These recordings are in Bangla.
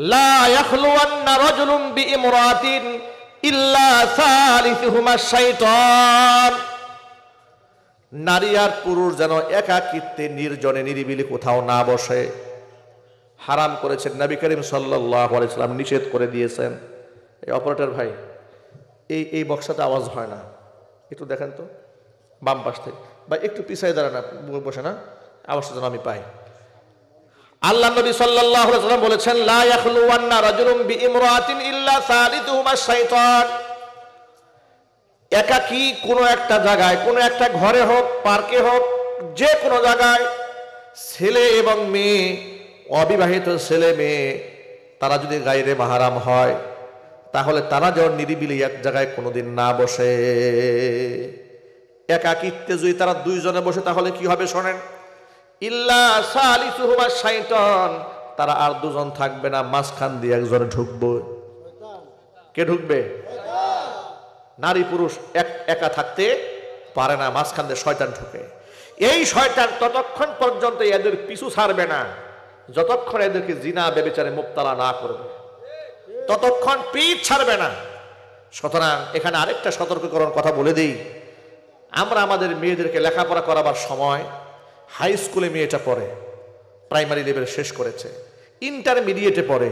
লা ইয়াখলুওয়ান্না রাজুলুম বিইমরাতিন ইল্লা সালিসুহুমা শাইতান। নারী আর পুরুষ যেন একাকিত্বে নির্জনে নিরিবিলি কোথাও না বসে। হারাম করেছেন নবী করিম সাল্লাল্লাহু আলাইহি সাল্লাম, নিষেধ করে দিয়েছেন। এই অপারেটর ভাই, এই এই বক্সাতে আওয়াজ হয় না। একটু দেখেন তো, বাম পাশ থেকে। বা একটু পিছাই দাঁড়ান বসে না। আওয়াজটা যেন আমি পাই। আল্লাহ নবী সাল্লাল্লাহু আলাইহি বলেছেন, লা ইয়াখলুওয়ান্না রাজুলুম বিইমরাতিন ইল্লা সালিতুহুমা শাইতান। একাকী কোনো একটা জায়গায়, কোনো একটা ঘরে হোক, পার্কে হোক যে কোনো জায়গায় ছেলে এবং মেয়ে, অবিবাহিত ছেলে মেয়ে, তারা যদি গাইরে মাহারাম হয়, তাহলে তারা যেন নিরিবিলি এক জায়গায় কোনোদিন না বসে। একাকিত্বে যদি তারা দুইজনে বসে, তাহলে কি হবে শোনেন? ইল্লা সালিসুহুমা শাইতান। তারা আর দুজন থাকবে না, মাঝখান দিয়ে একজনে ঢুকবে। কে ঢুকবে? নারী পুরুষ এক, একা থাকতে পারে না, মাঝখান দিয়ে শয়তান ঢুকে। এই শয়তান ততক্ষণ পর্যন্ত এদের পিছু ছাড়বে না, যতক্ষণ এদেরকে জিনা, বেবিচারে মুক্তালা না করবে। ততক্ষণ পিঠ ছাড়বে না। সুতরাং এখানে আরেকটা সতর্ককরণ কথা বলে দিই। আমরা আমাদের মেয়েদেরকে লেখাপড়া করাবার সময় হাই স্কুলে মেয়েটা পড়ে প্রাইমারি লেভেল শেষ করেছে ইন্টারমিডিয়েটে পড়ে।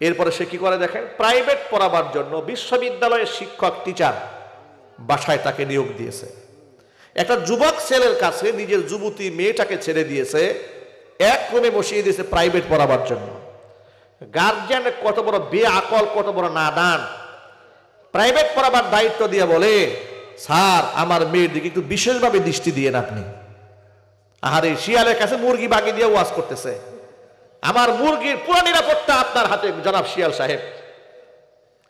এরপরে সে কি করে দেখেন? প্রাইভেট পড়াবার জন্য বিশ্ববিদ্যালয়ের শিক্ষক টিচার বাসায় তাকে নিয়োগ দিয়েছে। একটা যুবক ছেলের কাছে নিজের যুবতী মেয়েটাকে ছেড়ে দিয়েছে, এক রুমে বসিয়ে দিয়েছে প্রাইভেট পড়াবার জন্য। গার্জিয়ান কত বড় বে আকল কত বড় না নাদান। প্রাইভেট পড়াবার দায়িত্ব দিয়ে বলে, স্যার, আমার মেয়ের দিকে একটু বিশেষভাবে দৃষ্টি দিয়েন আপনি। আহারে, শিয়ালের কাছে মুরগি বাগি দিয়ে ওয়াজ করতেছে। আমার মুরগির পুরো নিরাপত্তা আপনার হাতে, জনাব শিয়াল সাহেব।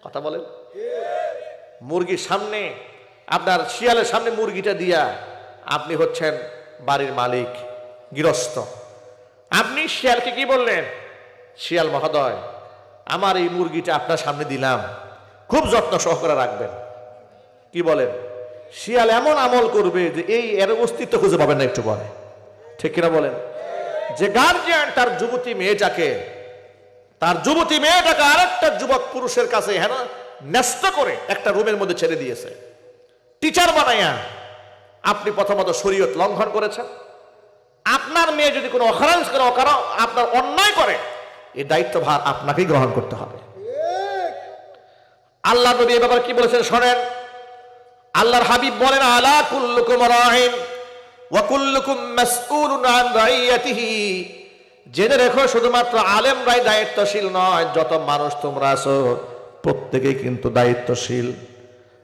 কথা বলেন? মুরগির সামনে, আপনার শিয়ালের সামনে মুরগিটা দিয়া আপনি হচ্ছেন বাড়ির মালিক, গৃহস্থ। আপনি শিয়ালকে কি বললেন? শিয়াল মহোদয়, আমার এই মুরগিটা আপনার সামনে দিলাম। খুব যত্ন সহকারে রাখবেন। কি বলেন? শিয়াল এমন আমল করবে যে এই এর অস্তিত্ব খুঁজে পাবেন না একটু পরে। ঠিক কিনা বলেন? যে গার্জিয়ান তার যুবতী মেয়েটাকে, তার যুবতী মেয়েটাকে আরেকটা যুবক পুরুষের কাছে হেন, ন্যস্ত করে একটা রুমের মধ্যে ছেড়ে দিয়েছে। টিচার বানাইয়া আপনি প্রথমত শরীয়ত লঙ্ঘন করেছেন। আপনার মেয়ে যদি কোনো অখারাঞ্জ করে, অকারণ আপনার অন্যায় করে এই দায়িত্বভার আপনাকেই গ্রহণ করতে হবে। আল্লাহ নবী এ ব্যাপারে কি বলেছেন শোনেন? আল্লাহর হাবিব বলেন, আলা কুল্লুকুম রাহিন ওয়া কুল্লুকুম মাসউলুন আন রাইয়াতিহি। জেনে রেখো, শুধুমাত্র আলেম আলেমরাই দায়িত্বশীল নয়, যত মানুষ তোমরা আছো, প্রত্যেকেই কিন্তু দায়িত্বশীল।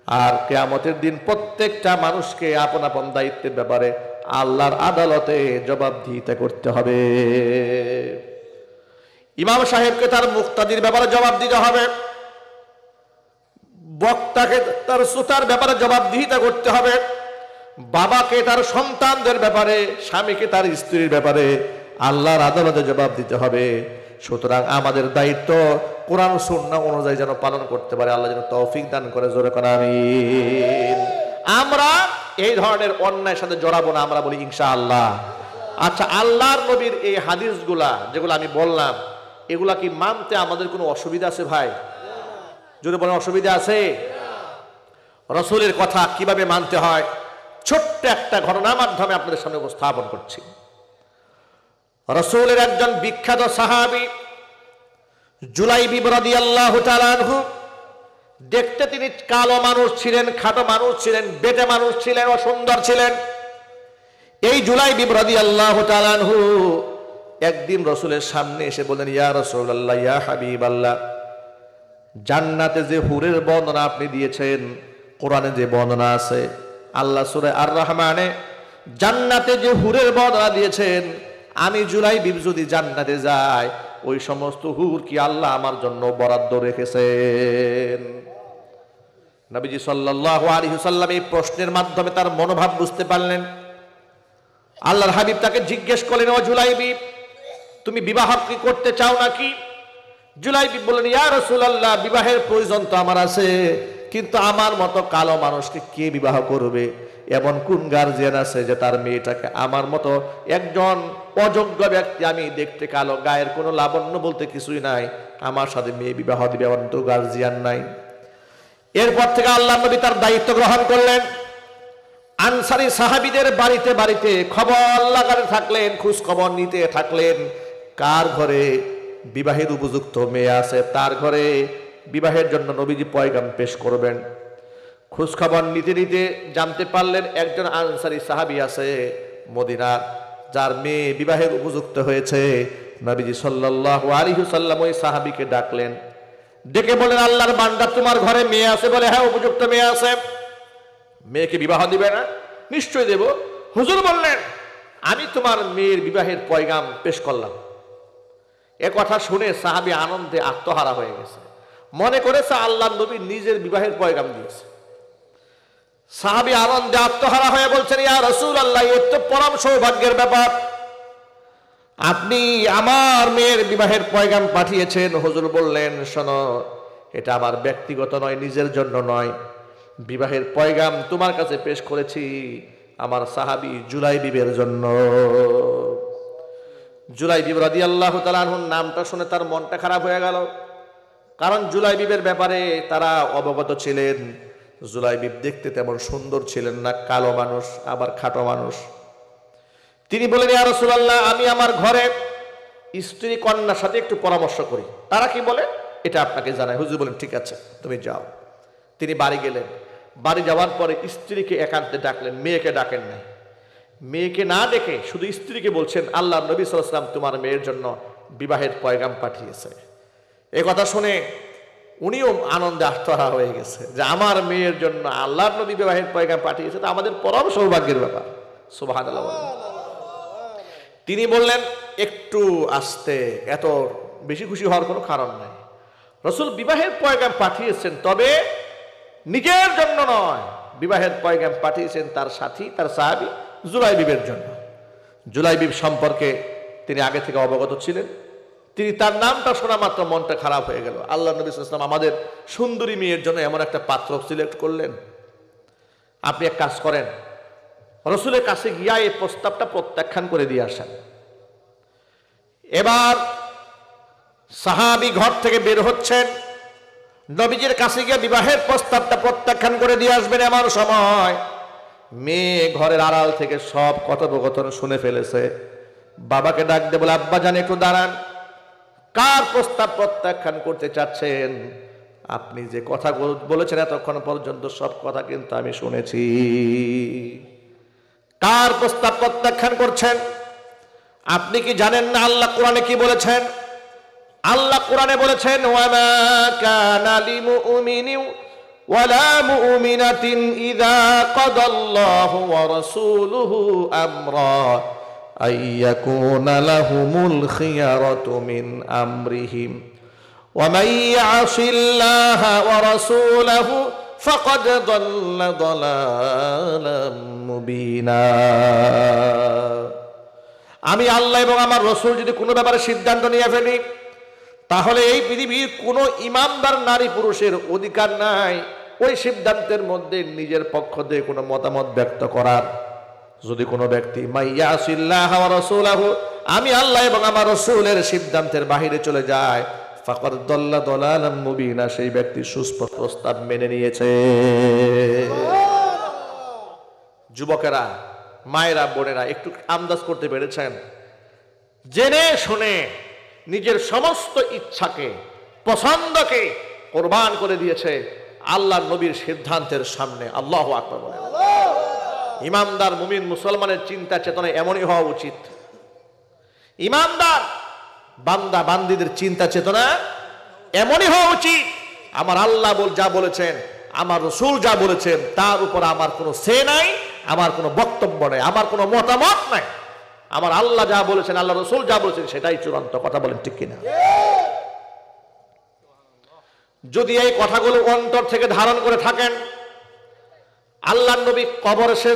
আর কেয়ামতের দিন প্রত্যেকটা মানুষকে আপন আপন দায়িত্বের ব্যাপারে আল্লাহর আদালতে জবাবদিহিতা করতে হবে। ইমাম সাহেবকে তার মুক্তাদির ব্যাপারে জবাব দিতে হবে। বক্তাকে তার শ্রোতার ব্যাপারে জবাবদিহিতা করতে হবে। বাবাকে তার সন্তানদের ব্যাপারে, স্বামীকে তার স্ত্রীর ব্যাপারে আল্লাহর আদালতে জবাব দিতে হবে। সুতরাং আমাদের দায়িত্ব কোরআন সুন্না অনুযায়ী যেন পালন করতে পারে। আল্লাহ যেন তৌফিক দান করে, জোরে করে আমরা এই ধরনের অন্যায়ের সাথে জড়াবো না, আমরা বলি ইনশা আল্লাহ আচ্ছা আল্লাহর নবীর এই হাদিসগুলা যেগুলো আমি বললাম, এগুলা কি মানতে আমাদের কোনো অসুবিধা আছে ভাই? যদি বলেন অসুবিধা আছে? রসুলের কথা কীভাবে মানতে হয়? ছোট্ট একটা ঘটনার মাধ্যমে আপনাদের সামনে উপস্থাপন করছি। রসুলের একজন বিখ্যাত সাহাবি জুলাই বিবরদি আল্লাহ দেখতে তিনি কালো মানুষ ছিলেন, খাটো মানুষ ছিলেন, বেটে মানুষ ছিলেন অসুন্দর ছিলেন। এই জুলাই বিবরদি আল্লাহ তালানহু একদিন রসুলের সামনে এসে বলেন ইয়া রসুল আল্লাহ ইয়া হাবিব আল্লাহ জান্নাতে যে হুরের বর্ণনা আপনি দিয়েছেন, কোরআনে যে বর্ণনা আছে আল্লাহ সুরে আর রহমানে জান্নাতে যে হুরের বর্ণনা দিয়েছেন, আমি জুলাই বিব যদি জান্নাতে যাই, ওই সমস্ত হুর কি আল্লাহ আমার জন্য বরাদ্দ রেখেছেন? নবীজি সাল্লাল্লাহু আলাইহি সাল্লাম এই প্রশ্নের মাধ্যমে তার মনোভাব বুঝতে পারলেন। আল্লাহর হাবিব তাকে জিজ্ঞেস করলেন, ও জুলাইবি তুমি বিবাহ কি করতে চাও নাকি? জুলাই জুলাইবি বললেন, ইয়া রাসূলুল্লাহ, বিবাহের প্রয়োজন তো আমার আছে। কিন্তু আমার মতো কালো মানুষকে কে বিবাহ করবে? এমন কোন গার্জিয়ান আছে যে তার মেয়েটাকে আমার মতো একজন অযোগ্য ব্যক্তি আমি দেখতে কালো, গায়ের কোনো লাবণ্য বলতে কিছুই নাই, আমার সাথে মেয়ে বিবাহ দিবে এমন তো গার্জিয়ান নাই। এরপর থেকে আল্লাহ নবী তার দায়িত্ব গ্রহণ করলেন। আনসারি সাহাবিদের বাড়িতে বাড়িতে খবর লাগাতে থাকলেন খোঁজ খবর নিতে থাকলেন। কার ঘরে বিবাহের উপযুক্ত মেয়ে আছে? তার ঘরে বিবাহের জন্য নবীজি পয়গাম পেশ করবেন। খোঁজ খবর নিতে নিতে জানতে পারলেন একজন আনসারি সাহাবি আছে মদিনার, যার মেয়ে বিবাহের উপযুক্ত হয়েছে। নবীজি সাল্লাল্লাহু আলাইহি সাল্লাম ওই সাহাবিকে ডাকলেন, ডেকে বলেন আল্লাহর বান্দা, তোমার ঘরে মেয়ে আছে বলে হ্যাঁ উপযুক্ত মেয়ে আছে। মেয়েকে বিবাহ দিবে না? নিশ্চয় দেব। হুজুর বললেন, আমি তোমার মেয়ের বিবাহের পয়গাম পেশ করলাম। এ কথা শুনে সাহাবি আনন্দে আত্মহারা হয়ে গেছে। মনে করেছে আল্লাহ নবী নিজের বিবাহের পয়গাম দিয়েছে। সাহাবি আনন্দে আত্মহারা হয়ে বলছেন, ইয়া রসুল আল্লাহ এর তো পরম সৌভাগ্যের ব্যাপার। আপনি আমার মেয়ের বিবাহের পয়গাম পাঠিয়েছেন। হুজুর বললেন, শোনো, এটা আমার ব্যক্তিগত নয়, নিজের জন্য নয়। বিবাহের পয়গাম তোমার কাছে পেশ করেছি আমার সাহাবি জুলাই বিবের জন্য। জুলাই বিব রাদি আল্লাহ তালাহুর নামটা শুনে তার মনটা খারাপ হয়ে গেল। কারণ জুলাই বিবের ব্যাপারে তারা অবগত ছিলেন। জুলাই বিব দেখতে তেমন সুন্দর ছিলেন না, কালো মানুষ, আবার খাটো মানুষ। তিনি বলেন, ইয়া রাসূলুল্লাহ, আমি আমার ঘরে স্ত্রী কন্যার সাথে একটু পরামর্শ করি। তারা কি বলে? এটা আপনাকে জানায় হুজুর বলেন, ঠিক আছে, তুমি যাও। তিনি বাড়ি গেলেন। বাড়ি যাওয়ার পরে স্ত্রীকে একান্তে ডাকলেন, মেয়েকে ডাকেন নাই। মেয়েকে না ডেকে শুধু স্ত্রীকে বলছেন আল্লাহ নবী সাল্লাম তোমার মেয়ের জন্য বিবাহের পয়গাম পাঠিয়েছে। এ কথা শুনে উনিও আনন্দে আত্মহারা হয়ে গেছে যে আমার মেয়ের জন্য আল্লাহ নবী বিবাহের পয়গাম পাঠিয়েছে, তা আমাদের পরম সৌভাগ্যের ব্যাপার। সুবাহ তিনি বললেন, একটু আসতে, এত বেশি খুশি হওয়ার কোনো কারণ নাই। রসুল বিবাহের পয়গাম পাঠিয়েছেন, তবে নিজের জন্য নয়। বিবাহের পয়গাম পাঠিয়েছেন তার সাথী, তার সাহাবি জুলাইবিবের জন্য। জুলাইবিব সম্পর্কে তিনি আগে থেকে অবগত ছিলেন। তিনি তার নামটা শোনা মাত্র মনটা খারাপ হয়ে গেল। আল্লাহ নবী ইসলাম আমাদের সুন্দরী মেয়ের জন্য এমন একটা পাত্র সিলেক্ট করলেন। আপনি এক কাজ করেন, রসুলের কাছে গিয়া এই প্রস্তাবটা প্রত্যাখ্যান করে দিয়ে আসেন। এবার সাহাবি ঘর থেকে বের হচ্ছেন, নবীজির কাছে গিয়ে বিবাহের প্রস্তাবটা প্রত্যাখ্যান করে দিয়ে আসবেন এমন সময়। মেয়ে ঘরের আড়াল থেকে সব কথোপকথন শুনে ফেলেছে। বাবাকে ডাক দিয়ে বলে, আব্বা জান, একটু দাঁড়ান। কার প্রস্তাব প্রত্যাখ্যান করতে চাচ্ছেন? আপনি যে কথা বলেছেন এতক্ষণ পর্যন্ত সব কথা কিন্তু আমি শুনেছি। কার প্রস্তাব প্রত্যাখ্যান করছেন? আপনি কি জানেন না আল্লাহ কোরআনে কি বলেছেন? আল্লাহ কোরআনে বলেছেন, ওয়ামা আইয়াকুনা লাহুমুল খিয়ারাতু মিন আমরিহিম ومن يعص الله ورسوله فقد ضل ضلالا مبينا আমি আল্লাহ এবং আমার রসুল যদি কোনো ব্যাপারে সিদ্ধান্ত নিয়ে ফেলি তাহলে এই পৃথিবীর কোনো ইমানদার নারী পুরুষের অধিকার নাই ওই সিদ্ধান্তের মধ্যে নিজের পক্ষ দিয়ে কোনো মতামত ব্যক্ত করার যদি কোনো ব্যক্তি আমি আল্লাহ এবং আমার রসুলের সিদ্ধান্তের বাহিরে চলে যায় ফাকর দল্লা দলালাম মুবিনা সেই ব্যক্তি সুস্পষ্ট প্রস্তাব মেনে নিয়েছে। যুবকেরা মায়েরা বোনেরা একটু আন্দাজ করতে পেরেছেন? জেনে শুনে নিজের সমস্ত ইচ্ছাকে পছন্দকে কোরবান করে দিয়েছে আল্লাহ নবীর সিদ্ধান্তের সামনে। আল্লাহ আকবর বলেন ইমানদার মুমিন মুসলমানের চিন্তা চেতনা এমনই হওয়া উচিত। ইমানদার বান্দা বান্দিদের চিন্তা চেতনা এমনই হওয়া উচিত। আমার আল্লাহ বল যা বলেছেন, আমার রসুল যা বলেছেন, তার উপর আমার কোনো সে নাই, আমার কোনো বক্তব্য নাই, আমার কোনো মতামত নাই। আমার আল্লাহ যা বলেছেন, আল্লাহ রসুল যা বলেছেন, সেটাই চূড়ান্ত। কথা বলেন ঠিক কিনা? যদি এই কথাগুলো অন্তর থেকে ধারণ করে থাকেন, আল্লাহ নবী কবর